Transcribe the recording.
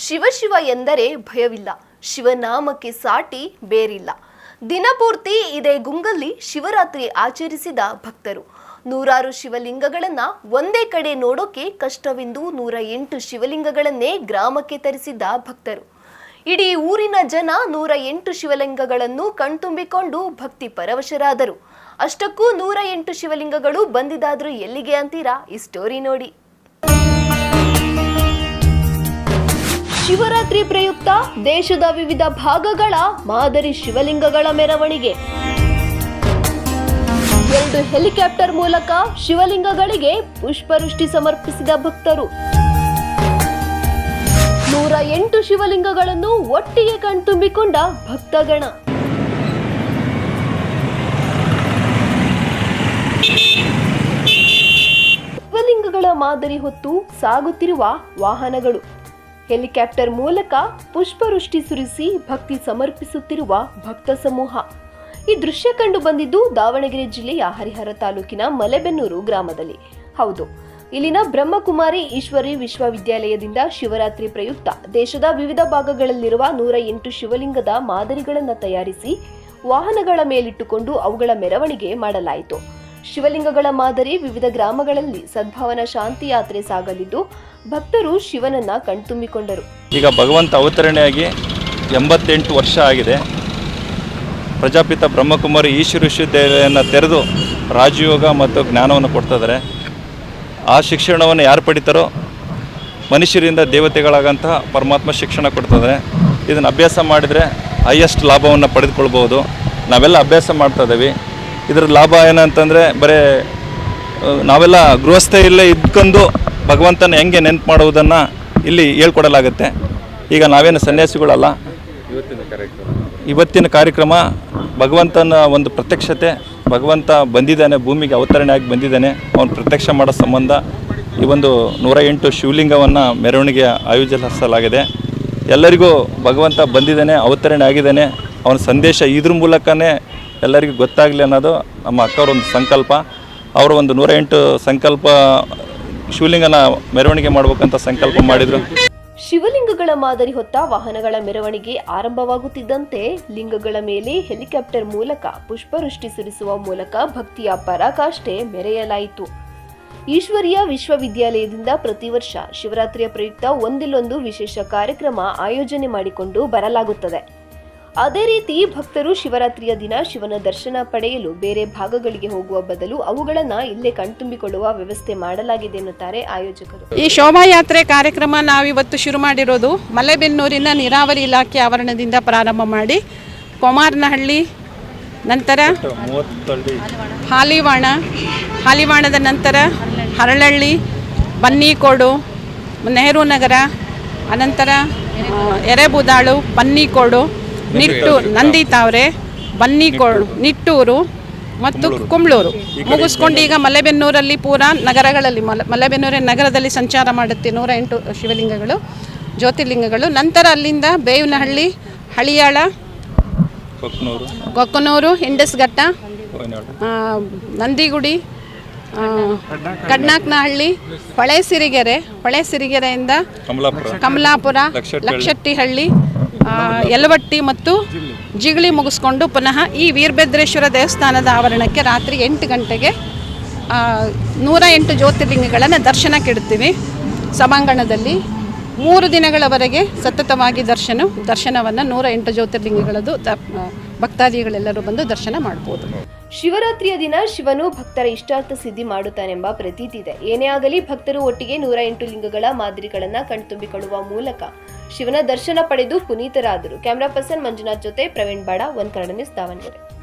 ಶಿವ ಶಿವ ಎಂದರೆ ಭಯವಿಲ್ಲ. ಶಿವನಾಮಕ್ಕೆ ಸಾಟಿ ಬೇರಿಲ್ಲ. ದಿನಪೂರ್ತಿ ಇದೇ ಗುಂಗಲ್ಲಿ ಶಿವರಾತ್ರಿ ಆಚರಿಸಿದ ಭಕ್ತರು. ನೂರಾರು ಶಿವಲಿಂಗಗಳನ್ನ ಒಂದೇ ಕಡೆ ನೋಡೋಕೆ ಕಷ್ಟವೆಂದು ನೂರ ಎಂಟು ಶಿವಲಿಂಗಗಳನ್ನೇ ಗ್ರಾಮಕ್ಕೆ ತರಿಸಿದ್ದ ಭಕ್ತರು. ಇಡೀ ಊರಿನ ಜನ ನೂರ ಎಂಟು ಶಿವಲಿಂಗಗಳನ್ನು ಕಣ್ತುಂಬಿಕೊಂಡು ಭಕ್ತಿ ಪರವಶರಾದರು. ಅಷ್ಟಕ್ಕೂ ನೂರ ಎಂಟು ಶಿವಲಿಂಗಗಳು ಬಂದಿದ್ದಾದ್ರೂ ಎಲ್ಲಿಗೆ ಅಂತೀರಾ? ಈ ಸ್ಟೋರಿ ನೋಡಿ. ಶಿವರಾತ್ರಿ ಪ್ರಯುಕ್ತ ದೇಶದ ವಿವಿಧ ಭಾಗಗಳ ಮಾದರಿ ಶಿವಲಿಂಗಗಳ ಮೆರವಣಿಗೆ. ಎರಡು ಹೆಲಿಕಾಪ್ಟರ್ ಮೂಲಕ ಶಿವಲಿಂಗಗಳಿಗೆ ಪುಷ್ಪವೃಷ್ಟಿ ಸಮರ್ಪಿಸಿದ ಭಕ್ತರು. ನೂರ ಎಂಟು ಶಿವಲಿಂಗಗಳನ್ನು ಒಟ್ಟಿಗೆ ಕಣ್ತುಂಬಿಕೊಂಡ ಭಕ್ತಗಣ. ಶಿವಲಿಂಗಗಳ ಮಾದರಿ ಹೊತ್ತು ಸಾಗುತ್ತಿರುವ ವಾಹನಗಳು. ಹೆಲಿಕಾಪ್ಟರ್ ಮೂಲಕ ಪುಷ್ಪವೃಷ್ಟಿ ಸುರಿಸಿ ಭಕ್ತಿ ಸಮರ್ಪಿಸುತ್ತಿರುವ ಭಕ್ತ ಸಮೂಹ. ಈ ದೃಶ್ಯ ಕಂಡು ಬಂದಿದ್ದು ದಾವಣಗೆರೆ ಜಿಲ್ಲೆಯ ಹರಿಹರ ತಾಲೂಕಿನ ಮಲೆಬೆನ್ನೂರು ಗ್ರಾಮದಲ್ಲಿ. ಹೌದು, ಇಲ್ಲಿನ ಬ್ರಹ್ಮಕುಮಾರಿ ಈಶ್ವರಿ ವಿಶ್ವವಿದ್ಯಾಲಯದಿಂದ ಶಿವರಾತ್ರಿ ಪ್ರಯುಕ್ತ ದೇಶದ ವಿವಿಧ ಭಾಗಗಳಲ್ಲಿರುವ ನೂರ ಎಂಟು ಶಿವಲಿಂಗದ ಮಾದರಿಗಳನ್ನು ತಯಾರಿಸಿ ವಾಹನಗಳ ಮೇಲಿಟ್ಟುಕೊಂಡು ಅವುಗಳ ಮೆರವಣಿಗೆ ಮಾಡಲಾಯಿತು. ಶಿವಲಿಂಗಗಳ ಮಾದರಿ ವಿವಿಧ ಗ್ರಾಮಗಳಲ್ಲಿ ಸದ್ಭಾವನಾ ಶಾಂತಿ ಯಾತ್ರೆ ಸಾಗಲಿದ್ದು ಭಕ್ತರು ಶಿವನನ್ನ ಕಣ್ತುಂಬಿಕೊಂಡರು. ಈಗ ಭಗವಂತ ಅವತರಣೆಯಾಗಿ ಎಂಬತ್ತೆಂಟು ವರ್ಷ ಆಗಿದೆ. ಪ್ರಜಾಪಿತ ಬ್ರಹ್ಮಕುಮಾರಿ ಈಶ್ವರ ವಿಶ್ವವಿದ್ಯಾಲಯವನ್ನು ತೆರೆದು ರಾಜಯೋಗ ಮತ್ತು ಜ್ಞಾನವನ್ನು ಕೊಡ್ತಿದ್ದಾರೆ. ಆ ಶಿಕ್ಷಣವನ್ನು ಯಾರು ಪಡಿತಾರೋ ಮನುಷ್ಯರಿಂದ ದೇವತೆಗಳಾಗಂತಹ ಪರಮಾತ್ಮ ಶಿಕ್ಷಣ ಕೊಡ್ತದೆ ಇದನ್ನು ಅಭ್ಯಾಸ ಮಾಡಿದರೆ ಹೈಯೆಸ್ಟ್ ಲಾಭವನ್ನು ಪಡೆದುಕೊಳ್ಬೋದು ನಾವೆಲ್ಲ ಅಭ್ಯಾಸ ಮಾಡ್ತಾ ಇದ್ದೀವಿ. ಇದರ ಲಾಭ ಏನಂತಂದರೆ ಬರೀ, ನಾವೆಲ್ಲ ಗೃಹಸ್ಥೆಯಲ್ಲೇ ಇದ್ಕೊಂಡು ಭಗವಂತನ ಹೆಂಗೆ ನೆನ್ಪು ಮಾಡುವುದನ್ನು ಇಲ್ಲಿ ಹೇಳ್ಕೊಡಲಾಗುತ್ತೆ. ಈಗ ನಾವೇನು ಸನ್ಯಾಸಿಗಳಲ್ಲ, ಇವತ್ತಿನ ಕಾರ್ಯಕ್ರಮ ಭಗವಂತನ ಒಂದು ಪ್ರತ್ಯಕ್ಷತೆ, ಭಗವಂತ ಬಂದಿದ್ದಾನೆ, ಭೂಮಿಗೆ ಅವತರಣೆ ಆಗಿ ಬಂದಿದ್ದಾನೆ, ಅವನು ಪ್ರತ್ಯಕ್ಷ ಮಾಡೋ ಸಂಬಂಧ ಈ ಒಂದು ನೂರ ಎಂಟು ಶಿವಲಿಂಗವನ್ನು ಮೆರವಣಿಗೆ ಆಯೋಜಿಸಲಾಗಿದೆ. ಎಲ್ಲರಿಗೂ ಭಗವಂತ ಬಂದಿದ್ದಾನೆ, ಅವತರಣೆ ಆಗಿದ್ದಾನೆ, ಅವನ ಸಂದೇಶ ಇದ್ರ ಮೂಲಕನೇ ಎಲ್ಲರಿಗೂ ಗೊತ್ತಾಗಲಿ ಅನ್ನೋದು ನಮ್ಮ ಅಕ್ಕವ್ರ ಒಂದು ಸಂಕಲ್ಪ. ಅವರ ಒಂದು ನೂರ ಎಂಟು ಸಂಕಲ್ಪ ಶಿವಲಿಂಗನ ಮೆರವಣಿಗೆ ಮಾಡಬೇಕಂತ ಸಂಕಲ್ಪ ಮಾಡಿದ್ರು. ಶಿವಲಿಂಗಗಳ ಮಾದರಿ ಹೊತ್ತ ವಾಹನಗಳ ಮೆರವಣಿಗೆ ಆರಂಭವಾಗುತ್ತಿದ್ದಂತೆ ಲಿಂಗಗಳ ಮೇಲೆ ಹೆಲಿಕಾಪ್ಟರ್ ಮೂಲಕ ಪುಷ್ಪವೃಷ್ಟಿ ಸುರಿಸುವ ಮೂಲಕ ಭಕ್ತಿಯ ಪರಾಕಾಷ್ಠೆ ಮೆರೆಯಲಾಯಿತು. ಈಶ್ವರಿಯ ವಿಶ್ವವಿದ್ಯಾಲಯದಿಂದ ಪ್ರತಿ ವರ್ಷ ಶಿವರಾತ್ರಿಯ ಪ್ರಯುಕ್ತ ಒಂದಿಲ್ಲೊಂದು ವಿಶೇಷ ಕಾರ್ಯಕ್ರಮ ಆಯೋಜನೆ ಮಾಡಿಕೊಂಡು ಬರಲಾಗುತ್ತದೆ. ಅದೇ ರೀತಿ ಭಕ್ತರು ಶಿವರಾತ್ರಿಯ ದಿನ ಶಿವನ ದರ್ಶನ ಪಡೆಯಲು ಬೇರೆ ಭಾಗಗಳಿಗೆ ಹೋಗುವ ಬದಲು ಅವುಗಳನ್ನು ಇಲ್ಲೇ ಕಣ್ತುಂಬಿಕೊಳ್ಳುವ ವ್ಯವಸ್ಥೆ ಮಾಡಲಾಗಿದೆ ಎನ್ನುತ್ತಾರೆ ಆಯೋಜಕರು. ಈ ಶೋಭಾಯಾತ್ರೆ ಕಾರ್ಯಕ್ರಮ ನಾವಿವತ್ತು ಶುರು ಮಾಡಿರೋದು ಮಲೆಬೆನ್ನೂರಿನ ನೀರಾವರಿ ಇಲಾಖೆ ಆವರಣದಿಂದ ಪ್ರಾರಂಭ ಮಾಡಿ ಕೊಮಾರನಹಳ್ಳಿ, ನಂತರ ಹಾಲಿವಾಣ, ಹಾಲಿವಾಣದ ನಂತರ ಹರಳಹಳ್ಳಿ, ಬನ್ನಿಕೋಡು, ನೆಹರು ನಗರ, ಅನಂತರ ಎರೆಬುದಾಳು, ಬನ್ನಿಕೋಡು ನಿಟ್ಟು ನಂದಿ ತಾವ್ರೆ ಬನ್ನಿಕೋಡು ನಿಟ್ಟೂರು ಮತ್ತು ಕುಂಬ್ಳೂರು. ಮುಗಿಸ್ಕೊಂಡು ಈಗ ಮಲೆಬೆನ್ನೂರಲ್ಲಿ ಪೂರಾ ನಗರಗಳಲ್ಲಿ ಮಲೆ ಮಲೆಬೆನ್ನೂರಿನ ನಗರದಲ್ಲಿ ಸಂಚಾರ ಮಾಡುತ್ತೆ ನೂರ ಎಂಟು ಶಿವಲಿಂಗಗಳು ಜ್ಯೋತಿರ್ಲಿಂಗಗಳು. ನಂತರ ಅಲ್ಲಿಂದ ಬೇವಿನಹಳ್ಳಿ ಹಳಿಯಾಳ ಕೊಕ್ನೂರು. ಕೊಕ್ಕನೂರು ಹಿಂಡಸ್ಘಟ್ಟ ನಂದಿಗುಡಿ ಕಡ್ನಾಕ್ನಹಳ್ಳಿ ಹೊಳೆ ಸಿರಿಗೆರೆ ಹೊಳೆ ಸಿರಿಗೆರೆಯಿಂದ ಕಮಲಾಪುರ ಲಕ್ಷಟ್ಟಹಳ್ಳಿ. ಯಲವಟ್ಟಿ ಮತ್ತು ಜಿಗಳಿ ಮುಗಿಸ್ಕೊಂಡು ಪುನಃ ಈ ವೀರಭದ್ರೇಶ್ವರ ದೇವಸ್ಥಾನದ ಆವರಣಕ್ಕೆ ರಾತ್ರಿ ಎಂಟು ಗಂಟೆಗೆ ನೂರ ಎಂಟು ಜ್ಯೋತಿರ್ಲಿಂಗಗಳನ್ನು ದರ್ಶನಕ್ಕೆ ಇಡ್ತೀವಿ ಸಭಾಂಗಣದಲ್ಲಿ. ಮೂರು ದಿನಗಳವರೆಗೆ ಸತತವಾಗಿ ದರ್ಶನ ದರ್ಶನವನ್ನು ನೂರ ಎಂಟು ಜ್ಯೋತಿರ್ಲಿಂಗಗಳದ್ದು ಭಕ್ತಾದಿಗಳೆಲ್ಲರೂ ಬಂದು ದರ್ಶನ ಮಾಡಬಹುದು ಶಿವರಾತ್ರಿಯ ದಿನ ಶಿವನು ಭಕ್ತರ ಇಷ್ಟಾರ್ಥ ಸಿದ್ಧಿ ಮಾಡುತ್ತಾನೆಂಬ ಪ್ರತೀತಿ ಇದೆ. ಏನೇ ಆಗಲಿ ಭಕ್ತರು ಒಟ್ಟಿಗೆ ನೂರ ಎಂಟು ಲಿಂಗಗಳ ಮಾದರಿಗಳನ್ನ ಕಣ್ತುಂಬಿಕೊಳ್ಳುವ ಮೂಲಕ ಶಿವನ ದರ್ಶನ ಪಡೆದು ಪುನೀತರಾದರು. ಕ್ಯಾಮರಾ ಪರ್ಸನ್ ಮಂಜುನಾಥ್ ಜೊತೆ ಪ್ರವೀಣ್ ಬಾಡ ಒಂದ್ ದಾವಣಗೆರೆ